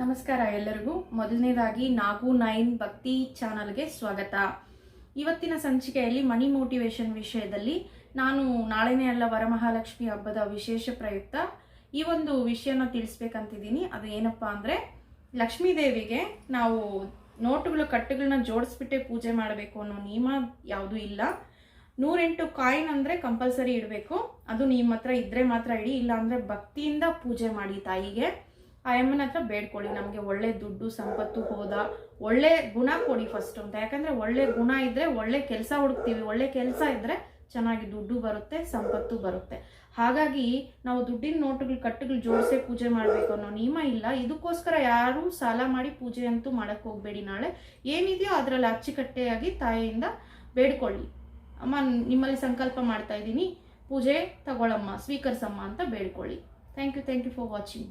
ನಮಸ್ಕಾರ ಎಲ್ಲರಿಗೂ. ಮೊದಲನೇದಾಗಿ ನಾಗು ನೈನ್ ಭಕ್ತಿ ಚಾನಲ್ಗೆ ಸ್ವಾಗತ. ಇವತ್ತಿನ ಸಂಚಿಕೆಯಲ್ಲಿ ಮನಿ ಮೋಟಿವೇಶನ್ ವಿಷಯದಲ್ಲಿ ನಾನು ನಾಳೆನೇ ಅಲ್ಲ ವರಮಹಾಲಕ್ಷ್ಮಿ ಹಬ್ಬದ ವಿಶೇಷ ಪ್ರಯುಕ್ತ ಈ ಒಂದು ವಿಷಯನ ತಿಳಿಸ್ಬೇಕಂತಿದ್ದೀನಿ. ಅದು ಏನಪ್ಪ ಅಂದರೆ ಲಕ್ಷ್ಮೀ ದೇವಿಗೆ ನಾವು ನೋಟುಗಳು, ಕಟ್ಟುಗಳನ್ನ ಜೋಡಿಸ್ಬಿಟ್ಟೆ ಪೂಜೆ ಮಾಡಬೇಕು ಅನ್ನೋ ನಿಯಮ ಯಾವುದೂ ಇಲ್ಲ. ನೂರೆಂಟು ಕಾಯಿನ್ ಅಂದರೆ ಕಂಪಲ್ಸರಿ ಇಡಬೇಕು. ಅದು ನಿಮ್ಮ ಹತ್ರ ಇದ್ರೆ ಮಾತ್ರ ಇಡಿ, ಇಲ್ಲಾಂದರೆ ಭಕ್ತಿಯಿಂದ ಪೂಜೆ ಮಾಡಿ ತಾಯಿಗೆ. ಆ ಹತ್ರ ಬೇಡ್ಕೊಳ್ಳಿ, ನಮಗೆ ಒಳ್ಳೆ ದುಡ್ಡು, ಸಂಪತ್ತು, ಹೋದ, ಒಳ್ಳೆ ಗುಣ ಕೊಡಿ ಫಸ್ಟ್ ಅಂತ. ಯಾಕಂದ್ರೆ ಒಳ್ಳೆ ಗುಣ ಇದ್ರೆ ಒಳ್ಳೆ ಕೆಲಸ ಹುಡುಕ್ತೀವಿ, ಒಳ್ಳೆ ಕೆಲಸ ಇದ್ರೆ ಚೆನ್ನಾಗಿ ದುಡ್ಡು ಬರುತ್ತೆ, ಸಂಪತ್ತು ಬರುತ್ತೆ. ಹಾಗಾಗಿ ನಾವು ದುಡ್ಡಿನ ನೋಟುಗಳು, ಕಟ್ಟುಗಳು ಜೋಡಿಸಿ ಪೂಜೆ ಮಾಡಬೇಕು ಅನ್ನೋ ನಿಯಮ ಇಲ್ಲ. ಇದಕ್ಕೋಸ್ಕರ ಯಾರೂ ಸಾಲ ಮಾಡಿ ಪೂಜೆ ಅಂತೂ ಮಾಡಕ್ಕೆ ಹೋಗ್ಬೇಡಿ ನಾಳೆ. ಏನಿದೆಯೋ ಅದರಲ್ಲಿ ಅಚ್ಚುಕಟ್ಟೆಯಾಗಿ ತಾಯಿಯಿಂದ ಬೇಡ್ಕೊಳ್ಳಿ. ಅಮ್ಮ, ನಿಮ್ಮಲ್ಲಿ ಸಂಕಲ್ಪ ಮಾಡ್ತಾ ಇದ್ದೀನಿ. ಪೂಜೆ ತಗೊಳ್ಳಮ್ಮ ಸ್ವೀಕರಿಸಮ್ಮ ಅಂತ ಬೇಡ್ಕೊಳ್ಳಿ. Thank you thank you for watching